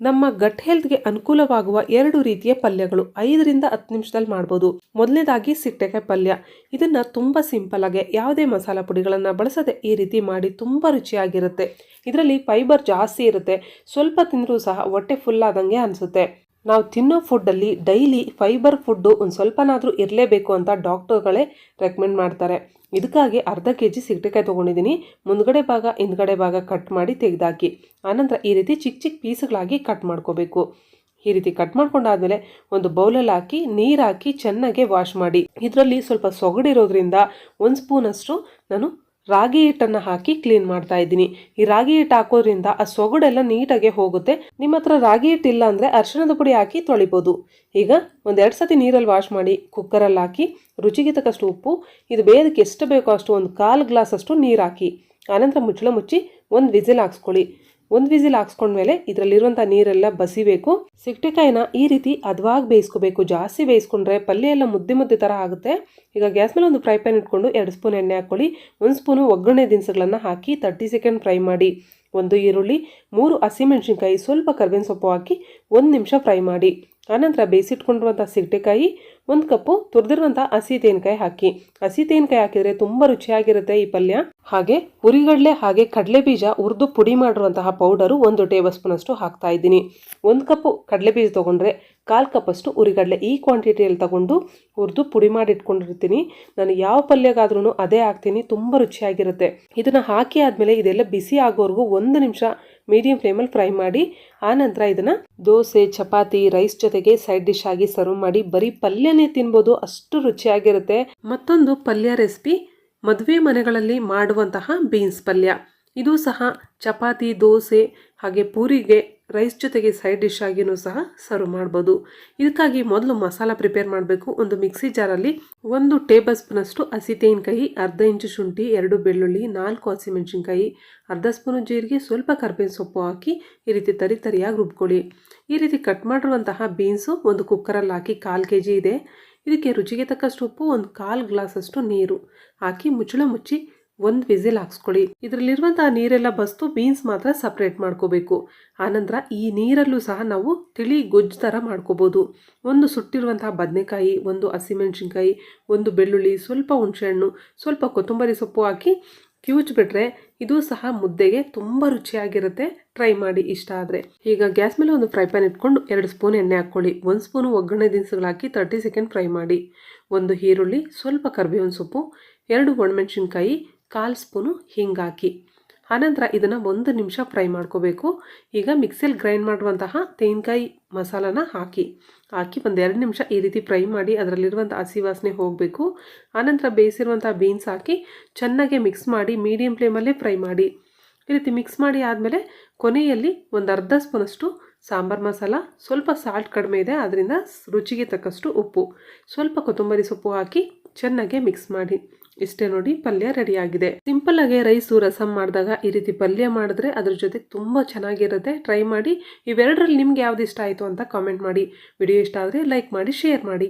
ನಮ್ಮ ಗಟ್ ಹೆಲ್ತ್ಗೆ ಅನುಕೂಲವಾಗುವ ಎರಡು ರೀತಿಯ ಪಲ್ಯಗಳು ಐದರಿಂದ ಹತ್ತು ನಿಮಿಷದಲ್ಲಿ ಮಾಡ್ಬೋದು. ಮೊದಲನೇದಾಗಿ ಸಿಟ್ಟೆಕಾಯಿ ಪಲ್ಯ. ಇದನ್ನು ತುಂಬ ಸಿಂಪಲ್ ಆಗಿ ಯಾವುದೇ ಮಸಾಲ ಪುಡಿಗಳನ್ನು ಬಳಸದೆ ಈ ರೀತಿ ಮಾಡಿ ತುಂಬ ರುಚಿಯಾಗಿರುತ್ತೆ. ಇದರಲ್ಲಿ ಫೈಬರ್ ಜಾಸ್ತಿ ಇರುತ್ತೆ. ಸ್ವಲ್ಪ ತಿಂದರೂ ಸಹ ಹೊಟ್ಟೆ ಫುಲ್ ಆದಂಗೆ ಅನಿಸುತ್ತೆ. ನಾವು ತಿನ್ನೋ ಫುಡ್ಡಲ್ಲಿ ಡೈಲಿ ಫೈಬರ್ ಫುಡ್ಡು ಒಂದು ಸ್ವಲ್ಪನಾದರೂ ಇರಲೇಬೇಕು ಅಂತ ಡಾಕ್ಟರ್ಗಳೇ ರೆಕಮೆಂಡ್ ಮಾಡ್ತಾರೆ. ಇದಕ್ಕಾಗಿ ಅರ್ಧ ಕೆ ಜಿ ಸಿಗಟೆಕಾಯಿ ತೊಗೊಂಡಿದ್ದೀನಿ. ಮುಂದ್ಗಡೆ ಭಾಗ, ಹಿಂದ್ಗಡೆ ಭಾಗ ಕಟ್ ಮಾಡಿ ತೆಗೆದಾಕಿ. ಆನಂತರ ಈ ರೀತಿ ಚಿಕ್ಕ ಚಿಕ್ಕ ಪೀಸ್ಗಳಾಗಿ ಕಟ್ ಮಾಡ್ಕೋಬೇಕು. ಈ ರೀತಿ ಕಟ್ ಮಾಡ್ಕೊಂಡಾದ್ಮೇಲೆ ಒಂದು ಬೌಲಲ್ಲಿ ಹಾಕಿ, ನೀರು ಹಾಕಿ ಚೆನ್ನಾಗಿ ವಾಶ್ ಮಾಡಿ. ಇದರಲ್ಲಿ ಸ್ವಲ್ಪ ಸೊಗಡಿರೋದ್ರಿಂದ ಒಂದು ಸ್ಪೂನಷ್ಟು ನಾನು ರಾಗಿ ಹಿಟ್ಟನ್ನು ಹಾಕಿ ಕ್ಲೀನ್ ಮಾಡ್ತಾ ಇದ್ದೀನಿ. ಈ ರಾಗಿ ಹಿಟ್ಟು ಹಾಕೋದ್ರಿಂದ ಆ ಸೊಗಡೆಲ್ಲ ನೀಟಾಗಿ ಹೋಗುತ್ತೆ. ನಿಮ್ಮ ಹತ್ರ ರಾಗಿ ಹಿಟ್ಟು ಇಲ್ಲ ಅಂದರೆ ಅರಿಶಿಣದ ಪುಡಿ ಹಾಕಿ ತೊಳಿಬೋದು. ಈಗ ಒಂದೆರಡು ಸತಿ ನೀರಲ್ಲಿ ವಾಶ್ ಮಾಡಿ ಕುಕ್ಕರಲ್ಲಿ ಹಾಕಿ ರುಚಿಗೆ ತಕ್ಕಷ್ಟು ಉಪ್ಪು, ಇದು ಬೇಯೋದಕ್ಕೆ ಎಷ್ಟು ಬೇಕೋ ಅಷ್ಟು ಒಂದು ಕಾಲು ಗ್ಲಾಸ್ ಅಷ್ಟು ನೀರು ಹಾಕಿ. ಆನಂತರ ಮುಚ್ಚಳ ಮುಚ್ಚಿ ಒಂದು ವಿಸಿಲ್ ಹಾಕ್ಸ್ಕೊಳ್ಳಿ. ಒಂದು ವಿಸಿಲ್ ಹಾಕ್ಸ್ಕೊಂಡ್ಮೇಲೆ ಇದರಲ್ಲಿರುವಂಥ ನೀರೆಲ್ಲ ಬಸಿಬೇಕು. ಸಿಕ್ಟಿಕಾಯಿನ ಈ ರೀತಿ ಅದ್ವಾಗಿ ಬೇಯಿಸ್ಕೋಬೇಕು. ಜಾಸ್ತಿ ಬೇಯಿಸ್ಕೊಂಡ್ರೆ ಪಲ್ಯ ಎಲ್ಲ ಮುದ್ದೆ ಮುದ್ದೆ ಥರ ಆಗುತ್ತೆ. ಈಗ ಗ್ಯಾಸ್ ಮೇಲೆ ಒಂದು ಫ್ರೈ ಪ್ಯಾನ್ ಇಟ್ಕೊಂಡು ಎರಡು ಸ್ಪೂನ್ ಎಣ್ಣೆ ಹಾಕ್ಕೊಳ್ಳಿ. ಒಂದು ಸ್ಪೂನು ಒಗ್ಗರಣೆ ದಿನಸುಗಳನ್ನು ಹಾಕಿ ತರ್ಟಿ ಸೆಕೆಂಡ್ ಫ್ರೈ ಮಾಡಿ. ಒಂದು ಈರುಳ್ಳಿ, ಮೂರು ಹಸಿಮೆಣಸಿನ್ಕಾಯಿ ಸ್ವಲ್ಪ ಕರ್ಬೇವಿನ ಸೊಪ್ಪು ಹಾಕಿ ಒಂದು ನಿಮಿಷ ಫ್ರೈ ಮಾಡಿ. ಆನಂತರ ಬೇಯಿಸಿಟ್ಕೊಂಡಿರುವಂಥ ಸಿಗಟೆಕಾಯಿ ಒಂದು ಕಪ್ಪು ತುರಿದಿರುವಂಥ ಹಸಿ ತೆಂಗಿನಕಾಯಿ ಹಾಕಿ. ಹಸಿ ತೆಂಗಿನಕಾಯಿ ಹಾಕಿದರೆ ತುಂಬ ರುಚಿಯಾಗಿರುತ್ತೆ ಈ ಪಲ್ಯ. ಹಾಗೆ ಉರಿಗಡಲೆ ಹಾಗೆ ಕಡಲೆ ಬೀಜ ಹುರಿದು ಪುಡಿ ಮಾಡಿರುವಂತಹ ಪೌಡರು ಒಂದು ಟೇಬಲ್ ಸ್ಪೂನ್ ಅಷ್ಟು ಹಾಕ್ತಾ ಇದ್ದೀನಿ. ಒಂದು ಕಪ್ಪು ಕಡಲೆ ಬೀಜ ತೊಗೊಂಡ್ರೆ ಕಾಲು ಕಪ್ಪಷ್ಟು ಉರಿಗಡಲೆ ಈ ಕ್ವಾಂಟಿಟಿಯಲ್ಲಿ ತಗೊಂಡು ಹುರಿದು ಪುಡಿ ಮಾಡಿ ಇಟ್ಕೊಂಡಿರ್ತೀನಿ ನಾನು ಯಾವ ಪಲ್ಯಗಾದ್ರೂ ಅದೇ ಹಾಕ್ತೀನಿ, ತುಂಬ ರುಚಿಯಾಗಿರುತ್ತೆ. ಇದನ್ನು ಹಾಕಿ ಆದಮೇಲೆ ಇದೆಲ್ಲ ಬಿಸಿ ಆಗೋವರೆಗೂ ಒಂದು ನಿಮಿಷ ಮೀಡಿಯಂ ಫ್ಲೇಮಲ್ಲಿ ಫ್ರೈ ಮಾಡಿ ಆನಂತರ ಇದನ್ನು ದೋಸೆ, ಚಪಾತಿ ರೈಸ್ ಜೊತೆಗೆ ಸೈಡ್ ಡಿಶ್ ಆಗಿ ಸರ್ವ್ ಮಾಡಿ, ಬರೀ ಪಲ್ಯನೇ ತಿನ್ಬೋದು, ಅಷ್ಟು ರುಚಿಯಾಗಿರುತ್ತೆ. ಮತ್ತೊಂದು ಪಲ್ಯ ರೆಸಿಪಿ ಮದುವೆ ಮನೆಗಳಲ್ಲಿ ಮಾಡುವಂತಹ ಬೀನ್ಸ್ ಪಲ್ಯ. ಇದು ಸಹ ಚಪಾತಿ, ದೋಸೆ, ಹಾಗೆ ಪೂರಿಗೆ ರೈಸ್ ಜೊತೆಗೆ ಸೈಡ್ ಡಿಶ್ ಆಗಿನೂ ಸಹ ಸರ್ವ್ ಮಾಡ್ಬೋದು. ಇದಕ್ಕಾಗಿ ಮೊದಲು ಮಸಾಲ ಪ್ರಿಪೇರ್ ಮಾಡಬೇಕು. ಒಂದು ಮಿಕ್ಸಿ ಜಾರಲ್ಲಿ ಒಂದು ಟೇಬಲ್ ಸ್ಪೂನಷ್ಟು ಹಸಿ ತೆಂಗಿನಕಾಯಿ ಅರ್ಧ ಇಂಚು ಶುಂಠಿ, ಎರಡು ಬೆಳ್ಳುಳ್ಳಿ, ನಾಲ್ಕು ಹಸಿಮೆಣಸಿನ್ಕಾಯಿ ಅರ್ಧ ಸ್ಪೂನು ಜೀರಿಗೆ, ಸ್ವಲ್ಪ ಕರ್ಬೇವಿನ ಸೊಪ್ಪು ಹಾಕಿ ಈ ರೀತಿ ತರಿ ತರಿಯಾಗಿ ರುಬ್ಕೊಳ್ಳಿ. ಈ ರೀತಿ ಕಟ್ ಮಾಡಿರುವಂತಹ ಬೀನ್ಸು ಒಂದು ಕುಕ್ಕರಲ್ಲಿ ಹಾಕಿ ಕಾಲು ಕೆ ಜಿ ಇದೆ. ಇದಕ್ಕೆ ರುಚಿಗೆ ತಕ್ಕಷ್ಟು ಉಪ್ಪು, ಒಂದು ಕಾಲು ಗ್ಲಾಸಷ್ಟು ನೀರು ಹಾಕಿ ಮುಚ್ಚಳ ಮುಚ್ಚಿ ಒಂದು ವಿಸಿಲ್ ಹಾಕ್ಸ್ಕೊಳ್ಳಿ. ಇದರಲ್ಲಿರುವಂತಹ ನೀರೆಲ್ಲ ಬಸ್ತು ಬೀನ್ಸ್ ಮಾತ್ರ ಸಪ್ರೇಟ್ ಮಾಡ್ಕೋಬೇಕು. ಆನಂತರ ಈ ನೀರಲ್ಲೂ ಸಹ ನಾವು ತಿಳಿ ಗೊಜ್ಜು ಥರ ಮಾಡ್ಕೋಬೋದು. ಒಂದು ಸುಟ್ಟಿರುವಂತಹ ಬದನೆಕಾಯಿ, ಒಂದು ಹಸಿಮೆಣಸಿನ್ಕಾಯಿ, ಒಂದು ಬೆಳ್ಳುಳ್ಳಿ, ಸ್ವಲ್ಪ ಹುಣಸೆಹಣ್ಣು, ಸ್ವಲ್ಪ ಕೊತ್ತಂಬರಿ ಸೊಪ್ಪು ಹಾಕಿ ಕಿವುಚ್ಬಿಟ್ರೆ ಇದು ಸಹ ಮುದ್ದೆಗೆ ತುಂಬ ರುಚಿಯಾಗಿರುತ್ತೆ. ಟ್ರೈ ಮಾಡಿ ಇಷ್ಟ ಆದರೆ. ಈಗ ಗ್ಯಾಸ್ ಮೇಲೆ ಒಂದು ಫ್ರೈ ಪ್ಯಾನ್ ಇಟ್ಕೊಂಡು ಎರಡು ಸ್ಪೂನ್ ಎಣ್ಣೆ ಹಾಕ್ಕೊಳ್ಳಿ. ಒಂದು ಸ್ಪೂನು ಒಗ್ಗರಣೆ ದಿನಸುಗಳು ಹಾಕಿ ತರ್ಟಿ ಸೆಕೆಂಡ್ ಫ್ರೈ ಮಾಡಿ. ಒಂದು ಈರುಳ್ಳಿ, ಸ್ವಲ್ಪ ಕರ್ಬೇವಿನ ಸೊಪ್ಪು, ಎರಡು ಒಣಮೆಣಸಿನ್ಕಾಯಿ ಕಾಲು ಸ್ಪೂನು ಹಿಂಗಾಕಿ ಆನಂತರ ಇದನ್ನು ಒಂದು ನಿಮಿಷ ಫ್ರೈ ಮಾಡ್ಕೋಬೇಕು. ಈಗ ಮಿಕ್ಸಿಯಲ್ಲಿ ಗ್ರೈಂಡ್ ಮಾಡುವಂತಹ ತೆಂಗಿನಕಾಯಿ ಮಸಾಲಾನ ಹಾಕಿ. ಹಾಕಿ ಒಂದು ಎರಡು ನಿಮಿಷ ಈ ರೀತಿ ಫ್ರೈ ಮಾಡಿ ಅದರಲ್ಲಿರುವಂಥ ಹಸಿ ವಾಸನೆ ಹೋಗಬೇಕು. ಆನಂತರ ಬೇಯಿಸಿರುವಂಥ ಬೀನ್ಸ್ ಹಾಕಿ ಚೆನ್ನಾಗಿ ಮಿಕ್ಸ್ ಮಾಡಿ ಮೀಡಿಯಮ್ ಫ್ಲೇಮಲ್ಲೇ ಫ್ರೈ ಮಾಡಿ. ಈ ರೀತಿ ಮಿಕ್ಸ್ ಮಾಡಿ ಆದಮೇಲೆ ಕೊನೆಯಲ್ಲಿ ಒಂದು ಅರ್ಧ ಸ್ಪೂನಷ್ಟು ಸಾಂಬಾರು ಮಸಾಲ, ಸ್ವಲ್ಪ ಸಾಲ್ಟ್ ಕಡಿಮೆ ಇದೆ ಅದರಿಂದ ರುಚಿಗೆ ತಕ್ಕಷ್ಟು ಉಪ್ಪು. ಸ್ವಲ್ಪ ಕೊತ್ತಂಬರಿ ಸೊಪ್ಪು ಹಾಕಿ ಚೆನ್ನಾಗಿ ಮಿಕ್ಸ್ ಮಾಡಿ. ಇಷ್ಟೇ ನೋಡಿ ಪಲ್ಯ ರೆಡಿಯಾಗಿದೆ ಸಿಂಪಲ್ ಆಗಿ ರೈಸು ರಸಂ ಮಾಡಿದಾಗ ಈ ರೀತಿ ಪಲ್ಯ ಮಾಡಿದ್ರೆ ಅದ್ರ ಜೊತೆ ತುಂಬ ಚೆನ್ನಾಗಿರುತ್ತೆ. ಟ್ರೈ ಮಾಡಿ. ಇವೆರಡರಲ್ಲಿ ನಿಮ್ಗೆ ಯಾವ್ದು ಇಷ್ಟ ಆಯಿತು ಅಂತ ಕಾಮೆಂಟ್ ಮಾಡಿ. ವಿಡಿಯೋ ಇಷ್ಟ ಆದರೆ ಲೈಕ್ ಮಾಡಿ ಶೇರ್ ಮಾಡಿ.